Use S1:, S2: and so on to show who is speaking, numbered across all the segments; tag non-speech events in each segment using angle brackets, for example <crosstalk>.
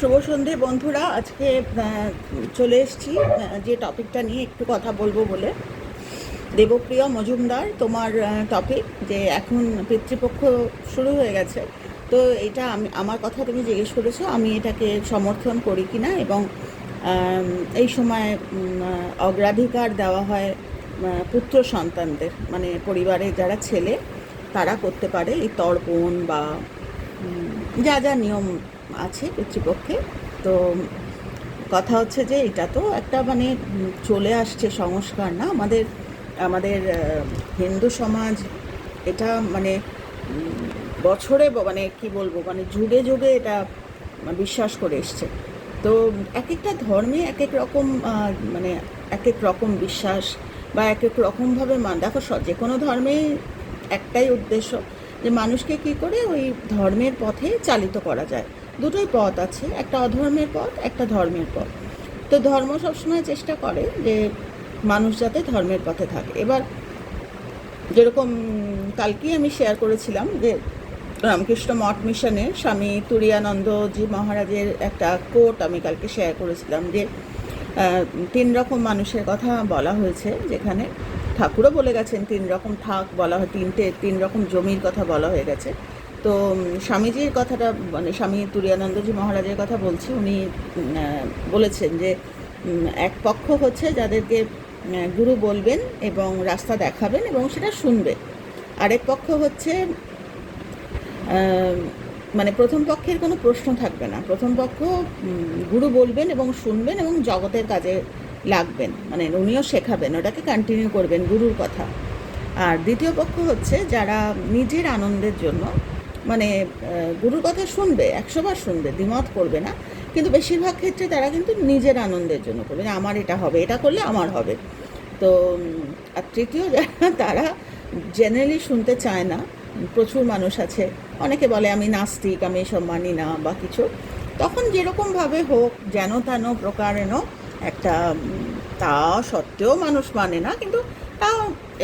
S1: শুভ সন্ধে বন্ধুরা। আজকে চলে এসেছি যে টপিকটা নিয়ে একটু কথা বলব বলে। দেবপ্রিয় মজুমদার, তোমার টপিক যে এখন পিতৃপক্ষ শুরু হয়ে গেছে। তো এটা আমি, আমার কথা তুমি জিজ্ঞেস করেছ, আমি এটাকে সমর্থন করি কিনা এবং এই সময় অগ্রাধিকার দেওয়া হয় পুত্র সন্তানদের মানে পরিবারে যারা ছেলে, তারা করতে পারে এই তর্পণ বা যা যা নিয়ম আছে কর্তৃপক্ষে তো কথা হচ্ছে যে এটা তো একটা মানে চলে আসছে সংস্কার না? আমাদের আমাদের হিন্দু সমাজ এটা মানে বছরে মানে কি বলব মানে যুগে যুগে এটা বিশ্বাস করে এসছে। তো এক একটা ধর্মে এক এক রকম মানে এক এক রকম বিশ্বাস বা এক এক রকমভাবে মান। দেখো যে কোনো ধর্মে একটাই উদ্দেশ্য যে মানুষকে কি করে ওই ধর্মের পথে চালিত করা যায়। দুটোই পথ আছে, একটা অধর্মের পথ, একটা ধর্মের পথ। তো ধর্ম সবসময় চেষ্টা করে যে মানুষ যাতে ধর্মের পথে থাকে। এবার যেরকম কালকেই আমি শেয়ার করেছিলাম যে রামকৃষ্ণ মঠ মিশনে স্বামী তুরিয়ানন্দজি মহারাজের একটা কোট আমি কালকে শেয়ার করেছিলাম যে তিন রকম মানুষের কথা বলা হয়েছে যেখানে ঠাকুরও বলে গেছেন তিন রকম থাক বলা হয়, তিনটে, তিন রকম জমির কথা বলা হয়ে গেছে। তো স্বামীজির কথাটা মানে স্বামী তুরিয়ানন্দজি মহারাজের কথা বলছি, উনি বলেছেন যে এক পক্ষ হচ্ছে যাদেরকে গুরু বলবেন এবং রাস্তা দেখাবেন এবং সেটা শুনবে আরেক পক্ষ হচ্ছে মানে প্রথম পক্ষের কোনো প্রশ্ন থাকবে না। প্রথম পক্ষ গুরু বলবেন এবং শুনবেন এবং জগতের কাজে লাগবেন। মানে উনিও শেখাবেন, ওটাকে কন্টিনিউ করবেন, গুরুর কথা। আর দ্বিতীয় পক্ষ হচ্ছে যারা নিজের আনন্দের জন্য মানে গুরুর কথা শুনবে, একশোবার শুনবে, দ্বিমত করবে না। কিন্তু বেশিরভাগ ক্ষেত্রে তারা কিন্তু নিজের আনন্দের জন্য করবে যে, আমার এটা হবে, এটা করলে আমার হবে। তো আর তৃতীয় যারা, তারা জেনারেলি শুনতে চায় না। প্রচুর মানুষ আছে, অনেকে বলে, আমি নাস্তিক, আমি এসব মানি না, বা কিছু। তখন যেরকমভাবে হোক, যেন তেন প্রকারেণ একটা তা সত্ত্বেও মানুষ মানে না। কিন্তু তা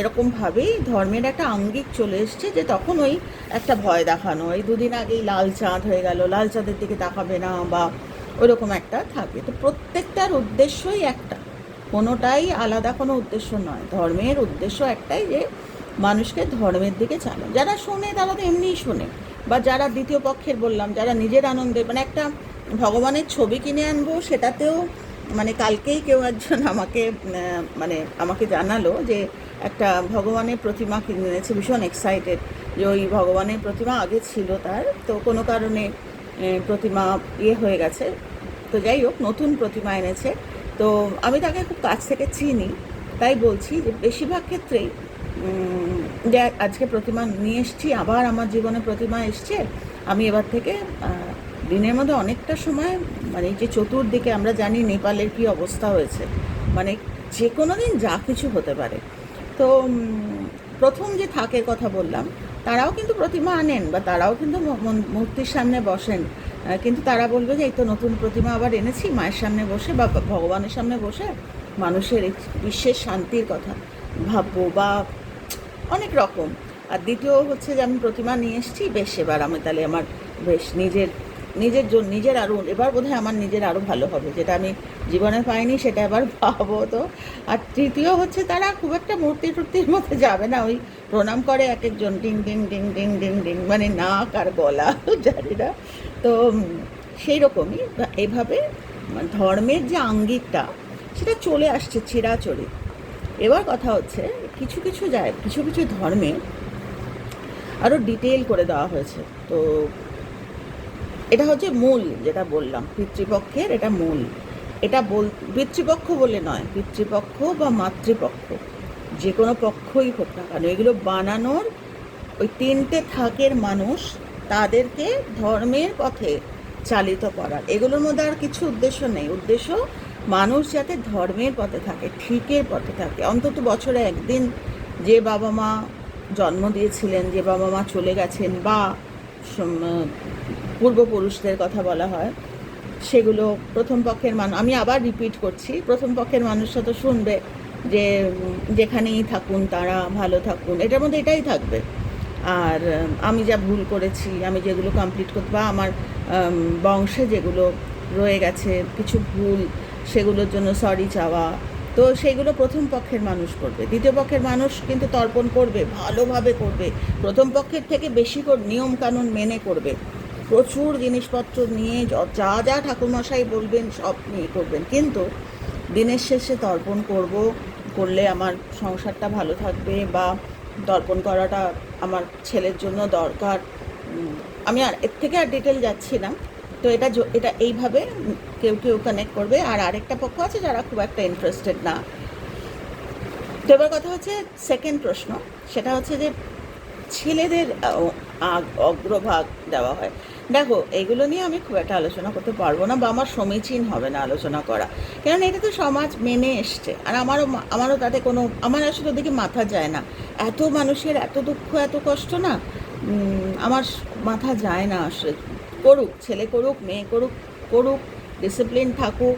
S1: এরকমভাবেই ধর্মের একটা আঙ্গিক চলে এসছে যে তখন ওই একটা ভয় দেখানো, এই দুদিন আগেই লাল চাঁদ হয়ে গেল, লাল চাঁদের দিকে তাকাবে না বা ওইরকম একটা থাকে। তো প্রত্যেকটার উদ্দেশ্যই একটা, কোনোটাই আলাদা কোনো উদ্দেশ্য নয়। ধর্মের উদ্দেশ্য একটাই যে মানুষকে ধর্মের দিকে চালানো। যারা শোনে তারা তো এমনিই শোনে। বা যারা দ্বিতীয় পক্ষের বললাম, যারা নিজের আনন্দে মানে একটা ভগবানের ছবি কিনে আনব সেটাতেও মানে কালকেই কেউ একজন আমাকে মানে আমাকে জানালো যে একটা ভগবানের প্রতিমা কিনে এনেছে, ভীষণ এক্সাইটেড যে ওই ভগবানের প্রতিমা আগে ছিল তার। তো কোনো কারণে প্রতিমা ইয়ে হয়ে গেছে। তো যাই হোক, নতুন প্রতিমা এনেছে। তো আমি তাকে খুব কাছ থেকে চিনি, তাই বলছি যে বেশিরভাগ ক্ষেত্রেই যে আজকে প্রতিমা নিয়ে এসছি, আবার আমার জীবনে প্রতিমা এসছে, আমি এবার থেকে দিনের মধ্যে অনেকটা সময় মানে যে চতুর্দিকে আমরা জানি নেপালের কি অবস্থা হয়েছে মানে যে কোনো দিন যা কিছু হতে পারে। তো প্রথম যে থাকের কথা বললাম, তারাও কিন্তু প্রতিমা আনেন বা তারাও কিন্তু মূর্তির সামনে বসেন। কিন্তু তারা বলবে যে, এই তো নতুন প্রতিমা আবার এনেছি, মায়ের সামনে বসে বা ভগবানের সামনে বসে মানুষের বিশ্বের শান্তির কথা ভাববো বা অনেক রকম। আর দ্বিতীয় হচ্ছে যে, আমি প্রতিমা নিয়ে এসেছি, বেশ, এবার আমি তাহলে আমার বেশ নিজের নিজের জন্য নিজের আরও এবার বোধহয় আমার নিজের আরও ভালো হবে। যেটা আমি জীবনে পাইনি, সেটা এবার পাবো তো। আর তৃতীয় হচ্ছে তারা খুব একটা মূর্তি টুর্তির মধ্যে যাবে না। ওই প্রণাম করে এক একজন, ডিং ডিং ডিং ডিং ডিং ডিং মানে নাক আর গলা, <laughs> জানি না। তো সেই রকমই। এভাবে মানে ধর্মের যে আঙ্গিকটা, সেটা চলে আসছে চিরাচরিত। এবার কথা হচ্ছে, কিছু কিছু যায় কিছু কিছু ধর্মে আরও ডিটেল করে দেওয়া হয়েছে। তো এটা হচ্ছে মূল যেটা বললাম, পিতৃপক্ষের এটা মূল। এটা বল, পিতৃপক্ষ বলে নয়, পিতৃপক্ষ বা মাতৃপক্ষ, যে কোনো পক্ষই হোক না কেন। এগুলো বানানোর ওই তিনটে থাকের মানুষ তাদেরকে ধর্মের পথে চালিত করার। এগুলোর মধ্যে আর কিছু উদ্দেশ্য নেই। উদ্দেশ্য মানুষ যাতে ধর্মের পথে থাকে, ঠিকের পথে থাকে। অন্তত বছরে একদিন যে বাবা মা জন্ম দিয়েছিলেন, যে বাবা মা চলে গেছেন বা পূর্বপুরুষদের কথা বলা হয়, সেগুলো প্রথম পক্ষের মানুষ আমি আবার রিপিট করছি, প্রথম পক্ষের মানুষরা তো শুনবে যে, যেখানেই থাকুন তারা ভালো থাকুন, এটার মধ্যে এটাই থাকবে। আর, আমি যা ভুল করেছি, আমি যেগুলো কমপ্লিট করতে, বা আমার বংশে যেগুলো রয়ে গেছে, কিছু ভুল, সেগুলোর জন্য সরি চাওয়া, তো সেইগুলো প্রথম পক্ষের মানুষ করবে। দ্বিতীয় পক্ষের মানুষ কিন্তু তর্পণ করবে, ভালোভাবে করবে। প্রথম পক্ষের থেকে বেশি করে, নিয়মকানুন মেনে করবে। প্রচুর জিনিসপত্র নিয়ে যা যা ঠাকুরমশাই বলবেন, সব নিয়ে করবেন। কিন্তু দিনের শেষে তর্পণ করব, করলে আমার সংসারটা ভালো থাকবে বা তর্পণ করাটা আমার ছেলের জন্য দরকার। আমি আর এর থেকে আর ডিটেল যাচ্ছি না। তো এটা এটা এইভাবে কেউ কেউ কানেক্ট করবে। আর আরেকটা পক্ষ আছে যারা খুব একটা ইন্টারেস্টেড না। তো এবার কথা হচ্ছে সেকেন্ড প্রশ্ন। সেটা হচ্ছে যে ছেলেদের অগ্রভাগ দেওয়া হয়। দেখো এইগুলো নিয়ে আমি খুব একটা আলোচনা করতে পারব না বা আমার সমীচীন হবে না আলোচনা করা। কারণ এটা তো সমাজ মেনে এসছে। আর আমারও আমারও তাতে কোনো, আমার আসলে ওদিকে মাথা যায় না। এত মানুষের এত দুঃখ, এত কষ্ট না আমার মাথা যায় না আসলে। করুক, ছেলে করুক, মেয়ে করুক করুক ডিসিপ্লিন থাকুক,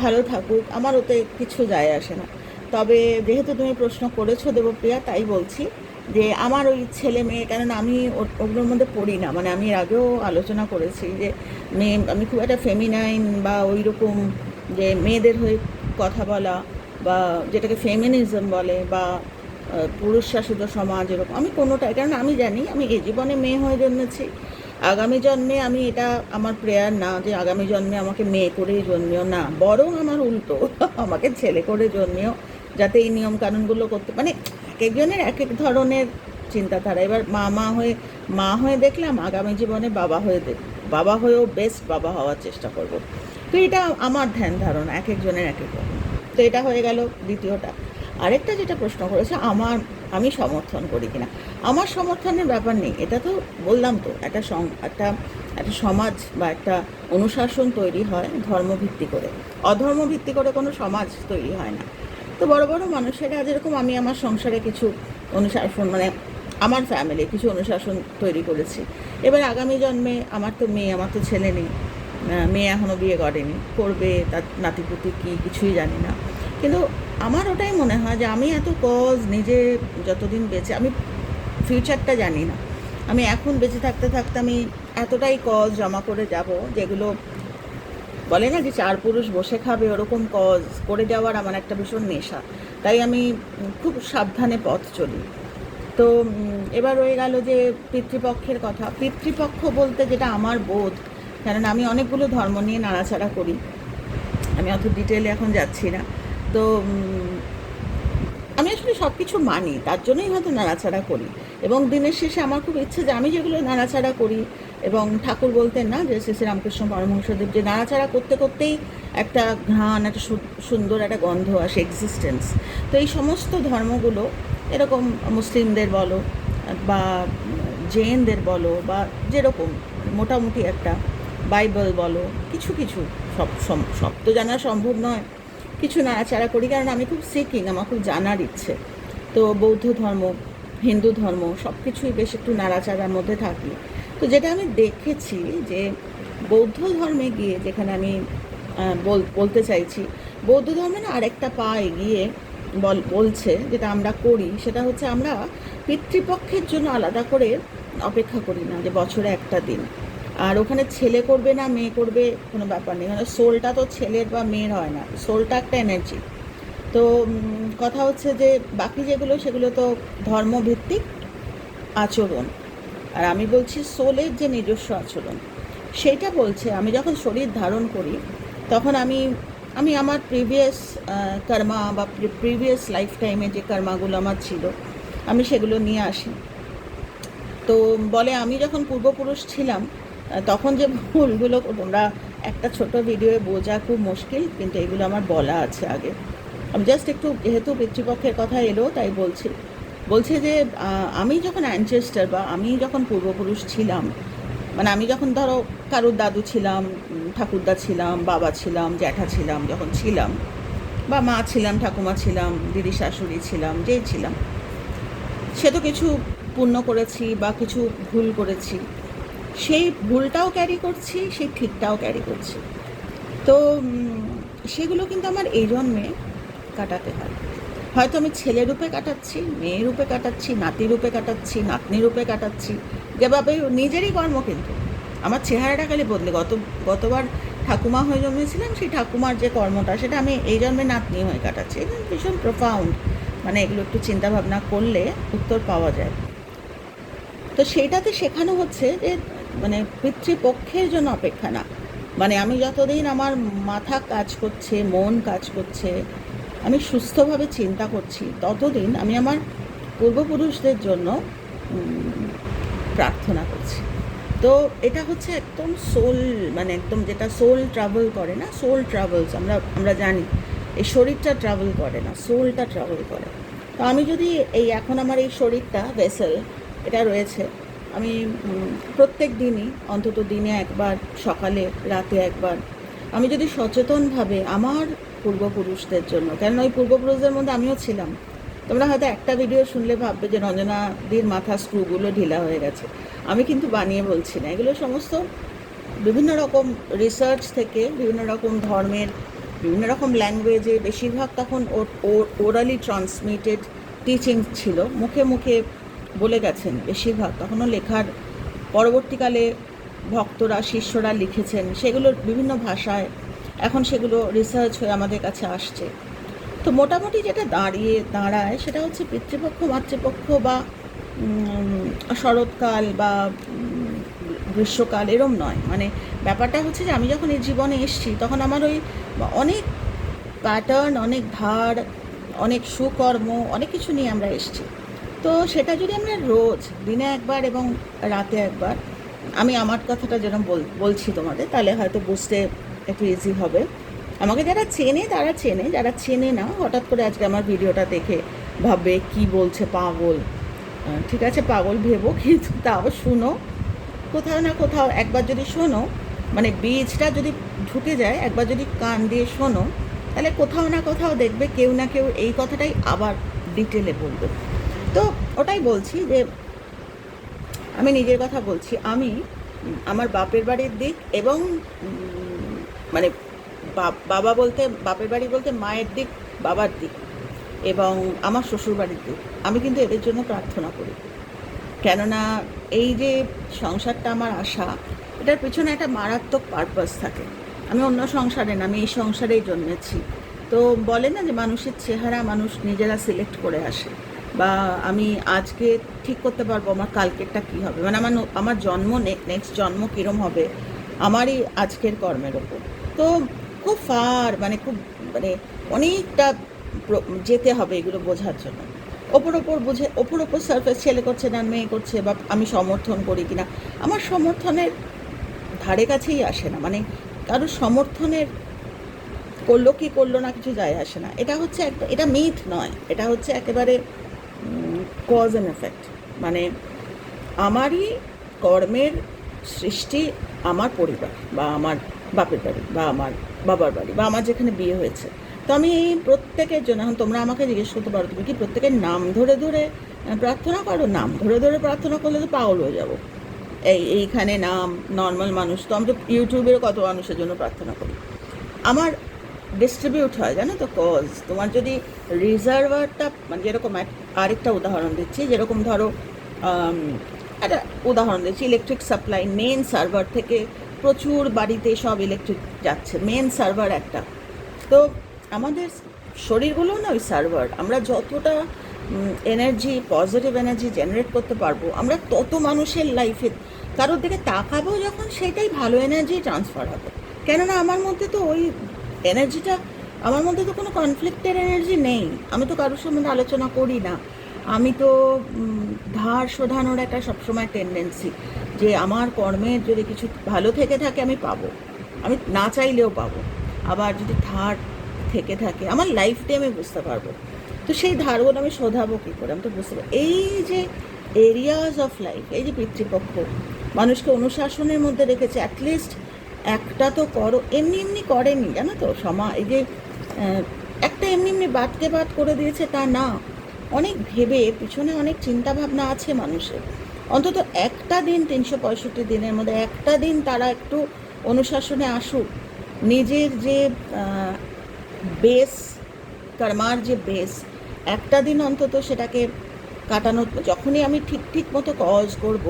S1: ভালো থাকুক, আমার ওতে কিছু যায় আসে না। তবে যেহেতু তুমি প্রশ্ন করেছ দেবপ্রিয়া, তাই বলছি যে আমার ওই ছেলে মেয়ে, কেননা আমি ওগুলোর মধ্যে পড়ি না। মানে আমি এর আগেও আলোচনা করেছি যে মেয়ে, আমি খুব একটা ফেমিনাইন বা ওই রকম যে মেয়েদের হয়ে কথা বলা বা যেটাকে ফেমিনিজম বলে বা পুরুষ শাসিত সমাজ এরকম, আমি কোনোটাই কারণ আমি জানি, আমি এই জীবনে মেয়ে হয়ে জন্মেছি। আগামী জন্মে আমি এটা আমার প্রেয়ার না যে আগামী জন্মে আমাকে মেয়ে করেই জন্মিও না, বরং আমার উল্টো, <laughs> আমাকে ছেলে করে জন্মিও, যাতে এই নিয়ম কানুনগুলো করতে মানে একজনের এক এক ধরনের চিন্তাধারা। এবার মা মা হয়ে মা হয়ে দেখলাম আগামী জীবনে বাবা হয়ে দেখ বাবা হয়েও বেস্ট বাবা হওয়ার চেষ্টা করব। তো এটা আমার ধ্যান ধারণা এক একজনের এক এক তো এটা হয়ে গেল দ্বিতীয়টা। আরেকটা যেটা প্রশ্ন করেছে, আমার, আমি সমর্থন করি কিনা? আমার সমর্থনের ব্যাপার নেই, এটা তো বললাম তো, একটা একটা একটা সমাজ বা একটা অনুশাসন তৈরি হয় ধর্মভিত্তি করে। অধর্মভিত্তি করে কোনো সমাজ তৈরি হয় না। তো বড় বড় মানুষেরা যেরকম আমি আমার সংসারে কিছু অনুশাসন মানে আমার ফ্যামিলি কিছু অনুশাসন তৈরি করেছি। এবার আগামী জন্মে আমার তো মেয়ে, আমার তো ছেলে নেই। মেয়ে এখনও বিয়ে করেনি। করবে তার নাতিপুতি কী, কিছুই জানি না। কিন্তু আমার ওটাই মনে হয় যে আমি এত কজ নিজে যতদিন বেঁচে, আমি ফিউচারটা জানি না। আমি এখন বেঁচে থাকতে থাকতে আমি এতটাই কজ জমা করে যাব যেগুলো বলে না যে চার পুরুষ বসে খাবে, ওরকম কজ করে যাওয়ার আমার একটা ভীষণ নেশা। তাই আমি খুব সাবধানে পথ চলি। তো এবার রয়ে গেল যে পিতৃপক্ষের কথা। পিতৃপক্ষ বলতে যেটা আমার বোধ, কেননা আমি অনেকগুলো ধর্ম নিয়ে নাড়াচাড়া করি। আমি অত ডিটেলে এখন যাচ্ছি না। তো আমি আসলে সব কিছু মানি, তার জন্যই হয়তো নাড়াচাড়া করি। এবং দিনের শেষে আমার খুব ইচ্ছে যে আমি যেগুলো নাড়াচাড়া করি এবং ঠাকুর বলতেন না যে শ্রী রামকৃষ্ণ পরমহংসদেব, যে নাড়াচাড়া করতে করতেই একটা ঘ্রাণ, একটা সুন্দর একটা গন্ধ আসে এক্সিস্টেন্স তো এই সমস্ত ধর্মগুলো, এরকম মুসলিমদের বলো বা জেনদের বলো বা যেরকম মোটামুটি একটা বাইবেল বলো, কিছু কিছু সব সব তো জানা সম্ভব নয়। কিছু নাড়াচাড়া করি, কারণ আমি খুব সিকিং আমার খুব জানার ইচ্ছে। তো বৌদ্ধ ধর্ম হিন্দু ধর্ম সব কিছুই বেশ একটু নাড়াচাড়ার মধ্যে থাকি। তো যেটা আমি দেখেছি যে বৌদ্ধ ধর্মে গিয়ে যেখানে আমি বল, বলতে চাইছি, বৌদ্ধ ধর্মে না আরেকটা পা এগিয়ে বল, বলছে যেটা আমরা করি, সেটা হচ্ছে আমরা পিতৃপক্ষের জন্য আলাদা করে অপেক্ষা করি না যে বছরে একটা দিন। আর ওখানে ছেলে করবে না, মেয়ে করবে কোনো ব্যাপার নেই। কারণ সোলটা তো ছেলের বা মেয়ের হয় না। সোলটা একটা এনার্জি তো কথা হচ্ছে যে বাকি যেগুলো, সেগুলো তো ধর্মভিত্তিক আচরণ। আর আমি বলছি সোলের যে নিজস্ব আচরণ সেইটা বলছে, আমি যখন শরীর ধারণ করি, তখন আমি আমি আমার প্রিভিয়াস কর্মা বা প্রিভিয়াস লাইফ টাইমে যে কর্মাগুলো আমার ছিল, আমি সেগুলো নিয়ে আসি। তো বলে আমি যখন পূর্বপুরুষ ছিলাম তখন যে ভুলগুলো, তোমরা একটা ছোট ভিডিওয়ে বোঝা খুব মুশকিল, কিন্তু এগুলো আমার বলা আছে আগে। আমি জাস্ট একটু, যেহেতু পিতৃপক্ষের কথা এলো, তাই বলছি। বলছে যে আমি যখন অ্যানচেস্টার বা আমি যখন পূর্বপুরুষ ছিলাম মানে আমি যখন ধরো কারুর দাদু ছিলাম ঠাকুরদা ছিলাম, বাবা ছিলাম, জ্যাঠা ছিলাম, যখন ছিলাম, বা মা ছিলাম, ঠাকুমা ছিলাম, দিদি শাশুড়ি ছিলাম, যেই ছিলাম, সে তো কিছু পূর্ণ করেছি বা কিছু ভুল করেছি। সেই ভুলটাও ক্যারি করছি, সেই ঠিকটাও ক্যারি করছি। তো সেগুলো কিন্তু আমার এই জন্মে কাটাতে হয়। হয়তো আমি ছেলে রূপে কাটাচ্ছি, মেয়ে রূপে কাটাচ্ছি, নাতি রূপে কাটাচ্ছি, নাতনি রূপে কাটাচ্ছি যেভাবে নিজেরই কর্ম কিন্তু। আমার চেহারাটা খালি বদলে, গত, গতবার ঠাকুমা হয়ে জন্মেছিলাম, সেই ঠাকুমার যে কর্মটা, সেটা আমি এই জন্মে নাতনি হয়ে কাটাচ্ছি। এগুলো ভীষণ প্রফাউন্ড মানে এগুলো একটু চিন্তা ভাবনা করলে উত্তর পাওয়া যায়। তো সেইটাতে শেখানো হচ্ছে যে মানে পিতৃপক্ষের জন্য অপেক্ষা না। মানে আমি যতদিন আমার মাথা কাজ করছে, মন কাজ করছে আমি সুস্থভাবে চিন্তা করছি। ততদিন আমি আমার পূর্বপুরুষদের জন্য প্রার্থনা করছি। তো এটা হচ্ছে একদম সোল মানে একদম যেটা সোল ট্রাভেল করে না সোল ট্রাভেলস আমরা আমরা জানি। এই শরীরটা ট্রাভেল করে না সোলটা ট্রাভেল করে। তো আমি যদি এই, এখন আমার এই শরীরটা ভেসেল এটা রয়েছে, আমি প্রত্যেক দিনই, অন্তত দিনে একবার, সকালে, রাতে একবার, আমি যদি সচেতনভাবে আমার পূর্বপুরুষদের জন্য। কেন ওই পূর্বপুরুষদের মধ্যে আমিও ছিলাম। তোমরা হয়তো একটা ভিডিও শুনলে ভাববে যে রঞ্জনাদির মাথা স্ক্রুগুলো ঢিলা হয়ে গেছে। আমি কিন্তু বানিয়ে বলছি না। এগুলো সমস্ত বিভিন্ন রকম রিসার্চ থেকে, বিভিন্ন রকম ধর্মের, বিভিন্ন রকম ল্যাঙ্গুয়েজে বেশিরভাগ তখন ওরালি ট্রান্সমিটেড টিচিং ছিল। মুখে মুখে বলে গেছেন বেশিরভাগ। তখনও লেখার পরবর্তীকালে ভক্তরা, শিষ্যরা লিখেছেন। সেগুলোর বিভিন্ন ভাষায় এখন সেগুলো রিসার্চ হয়ে আমাদের কাছে আসছে। তো মোটামুটি যেটা দাঁড়িয়ে, দাঁড়ায় সেটা হচ্ছে পিতৃপক্ষ, মাতৃপক্ষ বা শরৎকাল বা গ্রীষ্মকাল এরম নয়। মানে ব্যাপারটা হচ্ছে যে আমি যখন এই জীবনে এসেছি, তখন আমার ওই অনেক প্যাটার্ন অনেক ধার অনেক সুকর্ম, অনেক কিছু নিয়ে আমরা এসেছি। তো সেটা যদি আমরা রোজ, দিনে একবার এবং রাতে একবার, আমি আমার কথাটা যেরকম বল, বলছি তোমাদের, তাহলে হয়তো বুঝতে একটু ইজি হবে। আমাকে যারা চেনে, তারা চেনে। যারা চেনে না, হঠাৎ করে আজকে আমার ভিডিওটা দেখে ভাববে, কি বলছে পাগল? ঠিক আছে, পাগল ভেবো, <laughs> কিন্তু তাও শুনো। কোথাও না কোথাও একবার যদি শোনো মানে বীজটা যদি ঢুকে যায়, একবার যদি কান দিয়ে শোনো, তাহলে কোথাও না কোথাও দেখবে কেউ না কেউ এই কথাটাই আবার ডিটেলে বলবে। তো ওটাই বলছি যে, আমি নিজের কথা বলছি। আমি, আমার বাপের বাড়ির দিক এবং মানে বাবা বলতে, বাপের বাড়ি বলতে মায়ের দিক, বাবার দিক এবং আমার শ্বশুর বাড়ির দিক। আমি কিন্তু এদের জন্য প্রার্থনা করি। কেননা এই যে সংসারটা আমার আশা, এটার পেছনে একটা মারাত্মক পারপাস থাকে। আমি অন্য সংসারে না, আমি এই সংসারেই জন্মেছি। তো বলে না যে মানুষের চেহারা মানুষ নিজেরা সিলেক্ট করে আসে। বা আমি আজকে ঠিক করতে পারব আমার কালকেরটা কী হবে? মানে আমার আমার জন্ম নেক্সট জন্ম কীরম হবে? আমারই আজকের কর্মের ওপর। তো খুব ফার মানে খুব মানে অনেকটা যেতে হবে এগুলো বোঝার জন্য। ওপর ওপর বুঝে, ওপর ওপর সার্ফেস ছেলে করছে না, মেয়ে করছে বা আমি সমর্থন করি কিনা। আমার সমর্থনের ধারে কাছেই আসে না মানে কারও সমর্থনের করল কি করল না কিছু যায় আসে না। এটা হচ্ছে একটা, এটা মিথ নয়, এটা হচ্ছে একেবারে কজ অ্যান্ড এফেক্ট মানে আমারই কর্মের সৃষ্টি আমার পরিবার বা আমার বাপের বাড়ি, বা আমার বাবার বাড়ি, বা আমার যেখানে বিয়ে হয়েছে। তো আমি এই প্রত্যেকের জন্য, এখন তোমরা আমাকে জিজ্ঞেস করতে পারো, তুমি কি প্রত্যেকের নাম ধরে ধরে প্রার্থনা করো? নাম ধরে ধরে প্রার্থনা করলে তো পাগল হয়ে যাব। এই, এইখানে নাম নর্মাল মানুষ, তো আমি তো ইউটিউবেরও কত মানুষের জন্য প্রার্থনা করি। আমার ডিস্ট্রিবিউট হয়, জানো তো কজ তোমার যদি রিজার্ভারটা মানে যেরকম আরেকটা উদাহরণ দিচ্ছি, যেরকম ধরো একটা উদাহরণ দিচ্ছি ইলেকট্রিক সাপ্লাই মেন সার্ভার থেকে প্রচুর বাড়িতে সব ইলেকট্রিক যাচ্ছে মেন সার্ভার একটা। তো আমাদের শরীরগুলো না ওই সার্ভার আমরা যতটা এনার্জি পজিটিভ এনার্জি জেনারেট করতে পারব, আমরা তত মানুষের লাইফে কারোর দিকে তাকাবো যখন সেটাই ভালো এনার্জি ট্রান্সফার হবে। কেননা আমার মধ্যে তো ওই এনার্জিটা আমার মধ্যে তো কোনো কনফ্লিক্টের এনার্জি নেই। আমি তো কারোর সম্বন্ধে আলোচনা করি না। আমি তো ধার শোধানোর একটা সবসময় টেন্ডেন্সি যে আমার কর্মের যদি কিছু ভালো থেকে থাকে, আমি পাবো। আমি না চাইলেও পাবো। আবার যদি ধার থেকে থাকে, আমার লাইফটাই আমি বুঝতে পারব। তো সেই ধারগুলো আমি শোধাবো কী করে? আমি তো বুঝতে পারব। এই যে এরিয়াজ অফ লাইফ এই যে পিতৃপক্ষ, মানুষকে অনুশাসনের মধ্যে রেখেছে অ্যাটলিস্ট একটা তো করো, এমনি এমনি করেনি, জানো তো? সমা, এই যে একটা এমনি এমনি বাদকে বাদ করে দিয়েছে তা না। অনেক ভেবে, পিছনে অনেক চিন্তা ভাবনা আছে মানুষের। অন্তত একটা দিন তিনশো পঁয়ষট্টি দিনের মধ্যে, একটা দিন তারা একটু অনুশাসনে আসুক। নিজের যে বেস কর্মার যে বেস একটা দিন অন্তত সেটাকে কাটানো যখনই আমি ঠিক ঠিক মতো কজ করব,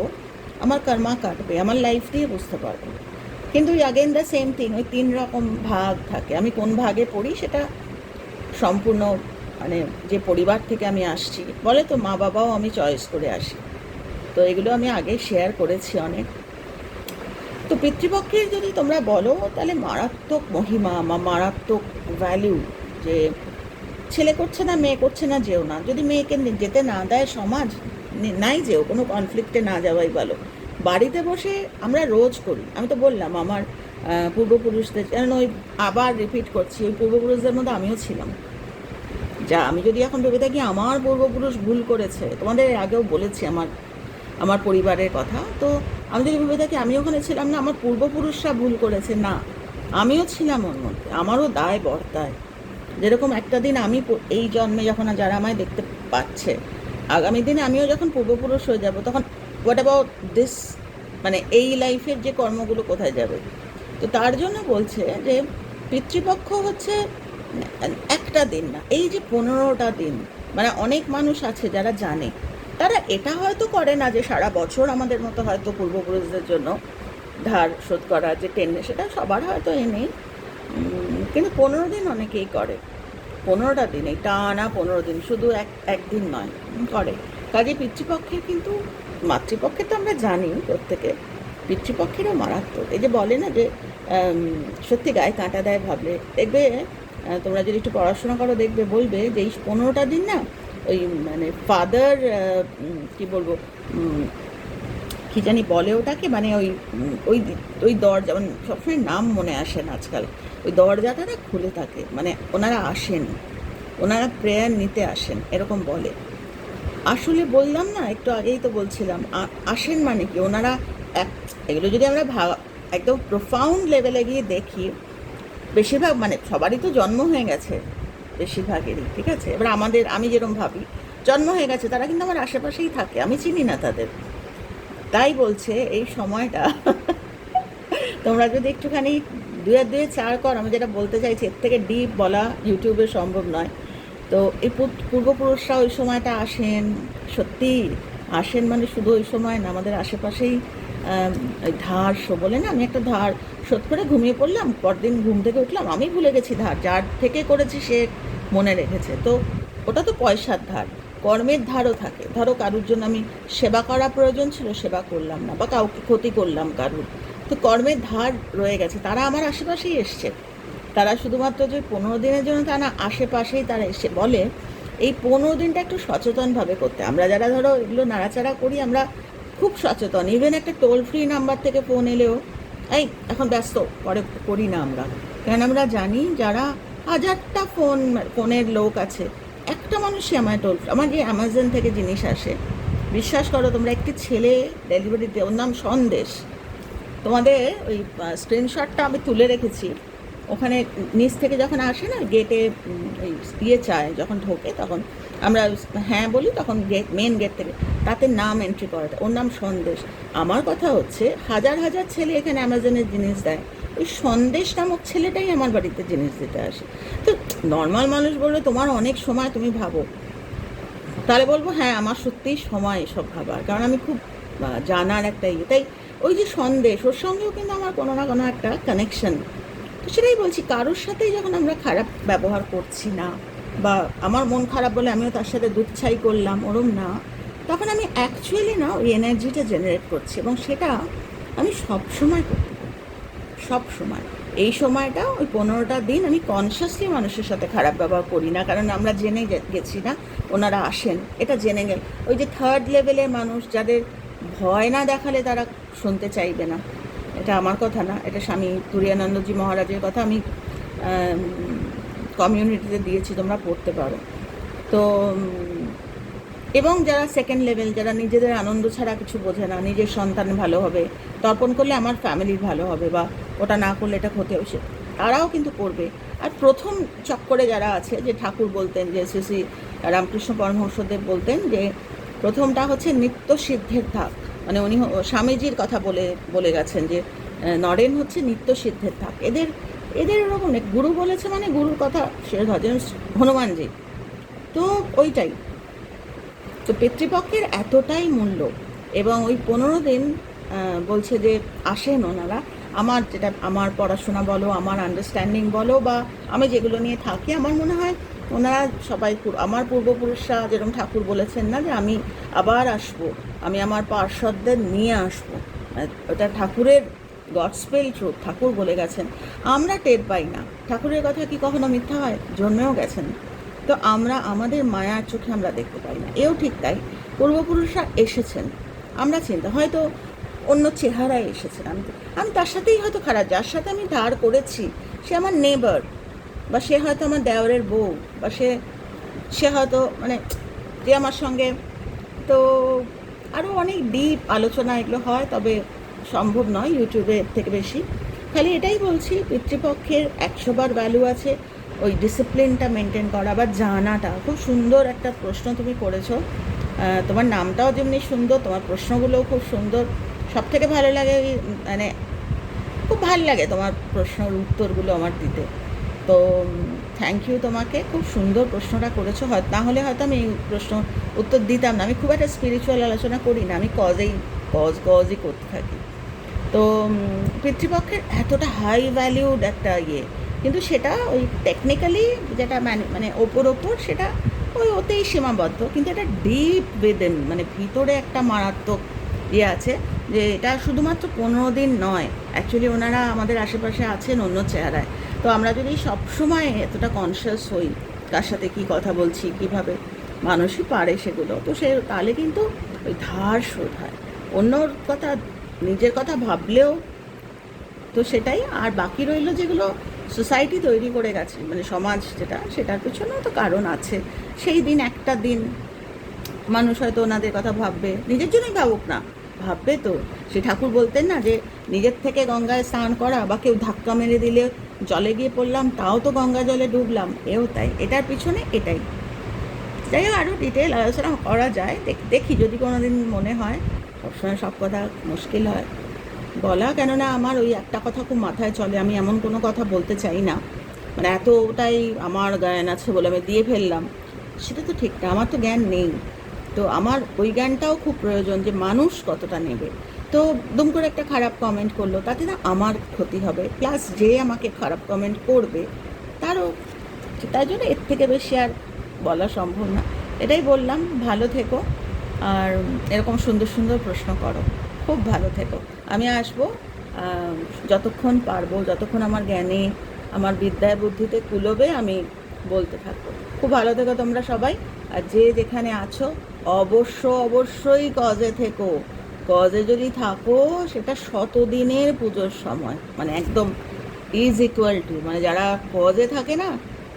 S1: আমার কর্মা কাটবে, আমার লাইফ দিয়ে বুঝতে পারব। কিন্তু আগেন দ্য সেম থিং ওই তিন রকম ভাগ থাকে। আমি কোন ভাগে পড়ি সেটা সম্পূর্ণ মানে যে পরিবার থেকে আমি আসছি, বলে তো মা বাবাও আমি চয়েস করে আসি। তো এগুলো আমি আগে শেয়ার করেছি অনেক। তো পিতৃপক্ষের যদি তোমরা বলো, তাহলে মারাত্মক মহিমা বা মারাত্মক ভ্যালু যে ছেলে করছে না, মেয়ে করছে না, যেও না। যদি মেয়েকে যেতে না দেয় সমাজ নাই যেও, কোনো কনফ্লিক্টে না যাওয়াই ভালো। বাড়িতে বসে আমরা রোজ করি। আমি তো বললাম, আমার পূর্বপুরুষদের যেন ওই আবার রিপিট করছি, ওই পূর্বপুরুষদের মধ্যে আমিও ছিলাম। যা, আমি যদি এখন ভেবে থাকি, আমার পূর্বপুরুষ ভুল করেছে, তোমাদের আগেও বলেছি, আমার আমার পরিবারের কথা। তো আমি যদি ভেবে থাকি, আমি ওখানে ছিলাম না, আমার পূর্বপুরুষরা ভুল করেছে, না। আমিও ছিলাম ওর মধ্যে, আমারও দায় বর্তায়। যেরকম একটা দিন আমি এই জন্মে যখন যারা আমায় দেখতে পাচ্ছে, আগামী দিনে আমিও যখন পূর্বপুরুষ হয়ে যাব, তখন হোয়াট অ্যাবাউট দিস মানে এই লাইফের যে কর্মগুলো কোথায় যাবে? তো তার জন্য বলছে যে, পিতৃপক্ষ হচ্ছে একটা দিন না, এই যে পনেরোটা দিন মানে অনেক মানুষ আছে যারা জানে তারা এটা হয়তো করে না যে সারা বছর আমাদের মতো হয়তো পূর্বপুরুষদের জন্য ধার শোধ করার যে টেনে, সেটা সবার হয়তো এ নেই কিন্তু পনেরো দিন অনেকেই করে। পনেরোটা দিন, এই টানা পনেরো দিন, শুধু এক, একদিন নয় করে। কাজে পিতৃপক্ষের কিন্তু, মাতৃপক্ষে তো আমরা জানি প্রত্যেকে, পিতৃপক্ষেরও মারাত্মক। এই যে বলে না যে সত্যি গায়ে কাঁটা দেয় ভাবলে, দেখবে তোমরা যদি একটু পড়াশোনা করো, দেখবে, বলবে যে এই পনেরোটা দিন না ওই মানে ফাদার কি বলব কি জানি বলে ওটাকে মানে ওই ওই ওই দরজা মানে সবসময় নাম মনে আসেন আজকাল। ওই দরজাটা না খুলে থাকে মানে ওনারা আসেন, ওনারা প্রেয়ার নিতে আসেন, এরকম বলে। আসলে বললাম না, একটু আগেই তো বলছিলাম আসেন মানে কি, ওনারা এক, এগুলো যদি আমরা ভাগ একদম প্রোফাউন্ড লেভেলে গিয়ে দেখি, বেশিরভাগ মানে সবারই তো জন্ম হয়ে গেছে। বেশিরভাগেরই, ঠিক আছে? এবার আমাদের, আমি যেরকম ভাবি, জন্ম হয়ে গেছে, তারা কিন্তু আমার আশেপাশেই থাকে, আমি চিনি না তাদের। তাই বলছে, এই সময়টা <laughs> তোমরা যদি একটুখানি দুয়ে দুয়ে চার কর, আমি যেটা বলতে চাইছি, এর থেকে ডিপ বলা ইউটিউবে সম্ভব নয়। তো এই পূর্বপুরুষরা ওই সময়টা আসেন, সত্যি আসেন মানে শুধু ওই সময় না, আমাদের আশেপাশেই ধার শো, বলে না, আমি একটা ধার শোধ করে ঘুমিয়ে পড়লাম, পরদিন ঘুম থেকে উঠলাম, আমি ভুলে গেছি ধার, যার থেকে করেছি সে মনে রেখেছে। তো ওটা তো পয়সার ধার, কর্মের ধারও থাকে। ধরো কারুর জন্য আমি সেবা করা প্রয়োজন ছিল, সেবা করলাম না, বা কাউকে ক্ষতি করলাম কারুর। তো কর্মের ধার রয়ে গেছে। তারা আমার আশেপাশেই এসছে। তারা শুধুমাত্র যে পনেরো দিনের জন্য তা না, আশেপাশেই তারা এসে বলে, এই পনেরো দিনটা একটু সচেতনভাবে করতে। আমরা যারা ধরো এগুলো নাড়াচাড়া করি, আমরা খুব সচেতন। ইভেন একটা টোল ফ্রি নাম্বার থেকে ফোন এলেও, এই, এখন ব্যস্ত, পরে করি না আমরা। কারণ আমরা জানি যারা হাজারটা ফোন, ফোনের লোক আছে। একটা মানুষই আমায় টোল আমার যে অ্যামাজন থেকে জিনিস আসে। বিশ্বাস করো, তোমরা একটি ছেলে ডেলিভারি দিয়ে, ওর নাম সন্দেশ। তোমাদের ওই স্ক্রিনশটটা আমি তুলে রেখেছি। ওখানে নিচ থেকে যখন আসে না গেটে ওই ইয়ে চায় যখন ঢোকে তখন। আমরা হ্যাঁ বলি, তখন গেট মেন গেট থেকে। তাতে নাম এন্ট্রি করাটা ওর নাম সন্দেশ। আমার কথা হচ্ছে, হাজার হাজার ছেলে এখানে অ্যামাজনের জিনিস দেয়। ওই সন্দেশ নামক ছেলেটাই আমার বাড়িতে জিনিস দিতে আসে। তো নর্মাল মানুষ বললে তোমার অনেক সময় তুমি ভাবো। তাহলে বলব হ্যাঁ আমার সত্যিই সময় এসব ভাবার। কারণ আমি খুব জানার একটা ইয়ে। তাই ওই যে সন্দেশ, ওর সঙ্গেও কিন্তু আমার কোনো না কোনো একটা কানেকশন তো সেটাই বলছি, কারোর সাথেই যখন আমরা খারাপ ব্যবহার করছি না, বা আমার মন খারাপ বলে আমিও তার সাথে দুচ্ছাই করলাম, ওরম না, তখন আমি অ্যাকচুয়ালি না ওই এনার্জিটা জেনারেট করছি। এবং সেটা আমি সব সময় করতে পারি সব সময়। এই সময়টা, ওই পনেরোটা দিন আমি কনসিয়াসলি মানুষের সাথে খারাপ ব্যবহার করি না, কারণ আমরা জেনে গেছি না, ওনারা আসেন, এটা জেনে গেল। ওই যে থার্ড লেভেলের মানুষ, যাদের ভয় না দেখালে তারা শুনতে চাইবে না। এটা আমার কথা না, এটা স্বামী তুরিয়ানন্দজি মহারাজের কথা আমি কমিউনিটিতে দিয়েছি, তোমরা পড়তে পারো। তো এবং যারা সেকেন্ড লেভেল যারা নিজেদের আনন্দ ছাড়া কিছু বোঝে না, নিজের সন্তান ভালো হবে, তর্পণ করলে আমার ফ্যামিলির ভালো হবে বা ওটা না করলে এটা ক্ষতি হবে তারাও কিন্তু করবে। আর প্রথম চক্করে যারা আছে, যে ঠাকুর বলতেন, যে শ্রী শ্রী রামকৃষ্ণ পরমহংসদেব বলতেন যে প্রথমটা হচ্ছে নিত্য সিদ্ধের ধাপ। মানে উনি স্বামীজির কথা বলে বলে গেছেন যে নরেন হচ্ছে নিত্য সিদ্ধের থাক এদের এদের এরকম। গুরু বলেছে মানে গুরুর কথা সে ধরেন হনুমানজি। তো ওইটাই। তো পিতৃপক্ষের এতটাই মূল্য এবং ওই পনেরো দিন বলছে যে আসেন ওনারা। আমার যেটা, আমার পড়াশোনা বলো, আমার আন্ডারস্ট্যান্ডিং বলো বা আমি যেগুলো নিয়ে থাকি, আমার মনে হয় ওনারা সবাই আমার পূর্বপুরুষরা যেরকম ঠাকুর বলেছেন না যে আমি আবার আসব, আমি আমার পার্শ্বদের নিয়ে আসব। ওটা ঠাকুরের গডস্পেল ট্রুথ ঠাকুর বলে গেছেন। আমরা টের পাই না। ঠাকুরের কথা কি কখনো মিথ্যা হয়? জন্মেও গেছেন। তো আমরা আমাদের মায়ার চোখে আমরা দেখতে পাই না। এও ঠিক তাই। পূর্বপুরুষরা এসেছেন। আমরা চিন্তা, হয়তো অন্য চেহারায় এসেছেন। আমি আমি তার সাথেই হয়তো খারাপ, যার সাথে আমি ধার করেছি, সে আমার নেবার বা সে হয়তো আমার দেওরের বউ, বা সে সে হয়তো মানে যে আমার সঙ্গে, তো আরও অনেক ডিপ আলোচনা এগুলো হয়, তবে সম্ভব নয় ইউটিউবের থেকে বেশি। খালি এটাই বলছি, পিতৃপক্ষের একশোবার ভ্যালু আছে। ওই ডিসিপ্লিনটা মেনটেন করা বা জানাটা, খুব সুন্দর একটা প্রশ্ন তুমি করেছ। তোমার নামটাও যেমনি সুন্দর, তোমার প্রশ্নগুলোও খুব সুন্দর। সব থেকে ভালো লাগে মানে খুব ভালো লাগে তোমার প্রশ্নের উত্তরগুলো আমার দিতে। তো থ্যাংক ইউ তোমাকে। খুব সুন্দর প্রশ্নটা করেছ। হয়, না হলে হয়তো আমি প্রশ্ন উত্তর দিতাম না। আমি খুব একটা স্পিরিচুয়াল আলোচনা করি না। আমি কজেই কজ কজই করতে থাকি। তো পিতৃপক্ষের এতটা হাই ভ্যালিউড একটা ইয়ে কিন্তু সেটা ওই টেকনিক্যালি যেটা মানে মানে ওপর ওপর সেটা ওই ওতেই সীমাবদ্ধ। কিন্তু এটা ডিপ বেদেন মানে ভিতরে একটা মারাত্মক ইয়ে আছে যে এটা শুধুমাত্র পনেরো দিন নয়। অ্যাকচুয়ালি ওনারা আমাদের আশেপাশে আছেন অন্য চেহারায়। তো আমরা যদি সবসময় এতটা কনসিয়াস হই, কার সাথে কী কথা বলছি, কীভাবে মানুষই পারে সেগুলো, তো সে তাহলে কিন্তু ওই ধার শোধ হয়। অন্যর কথা, নিজের কথা ভাবলেও তো সেটাই, আর বাকি রইল যেগুলো সোসাইটি তৈরি করে গেছে মানে সমাজ যেটা, সেটার পিছনেও তো কারণ আছে। সেই দিন একটা দিন মানুষ হয়তো ওনাদের কথা ভাববে, নিজের জন্যই ভাবুক না, ভাববে তো। সে ঠাকুর বলতেন না যে, নিজের থেকে গঙ্গায় স্নান করা বা কেউ ধাক্কা মেরে দিলে জলে গিয়ে পড়লাম, তাও তো গঙ্গা জলে ডুবলাম, এও তাই। এটার পিছনে এটাই। যাই হোক আরও ডিটেল আলোচনা করা যায়, দেখ- যদি কোনো দিন মনে হয়, সবসময় সব কথা মুশকিল হয়। বলা, কেননা আমার ওই একটা কথা খুব মাথায় চলে, আমি এমন কোনো কথা বলতে চাই না। মানে এতটাই আমার জ্ঞান আছে বলে আমি দিয়ে ফেললাম। সেটা তো ঠিক না, আমার তো জ্ঞান নেই। তো আমার ওই জ্ঞানটাও খুব প্রয়োজন যে মানুষ কতটা নেবে। তো দুম করে একটা খারাপ কমেন্ট করল, তাতে না আমার ক্ষতি হবে। প্লাস যে আমাকে খারাপ কমেন্ট করবে, তারও তাই জন্য এর থেকে বেশি আর বলা সম্ভব না। এটাই বললাম, ভালো থেকো। আর এরকম সুন্দর সুন্দর প্রশ্ন করো। খুব ভালো থেকো। আমি আসব যতক্ষণ পারব, যতক্ষণ আমার জ্ঞানে, আমার বিদ্যায় বুদ্ধিতে কুলোবে আমি বলতে থাকব। খুব ভালো থেকো তোমরা সবাই। আর যে যেখানে আছো, অবশ্য অবশ্যই কজে থেকো। কজে যদি থাকো, সেটা শতদিনের পুজোর সময়। মানে একদম ইজ ইকুয়াল টু মানে যারা কজে থাকে না,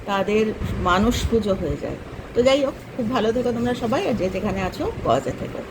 S1: তাদের মানুষ পুজো হয়ে যায়। তো যাই হোক, খুব ভালো থেকো তোমরা সবাই। আর যে যেখানে আছো কজে থেকো।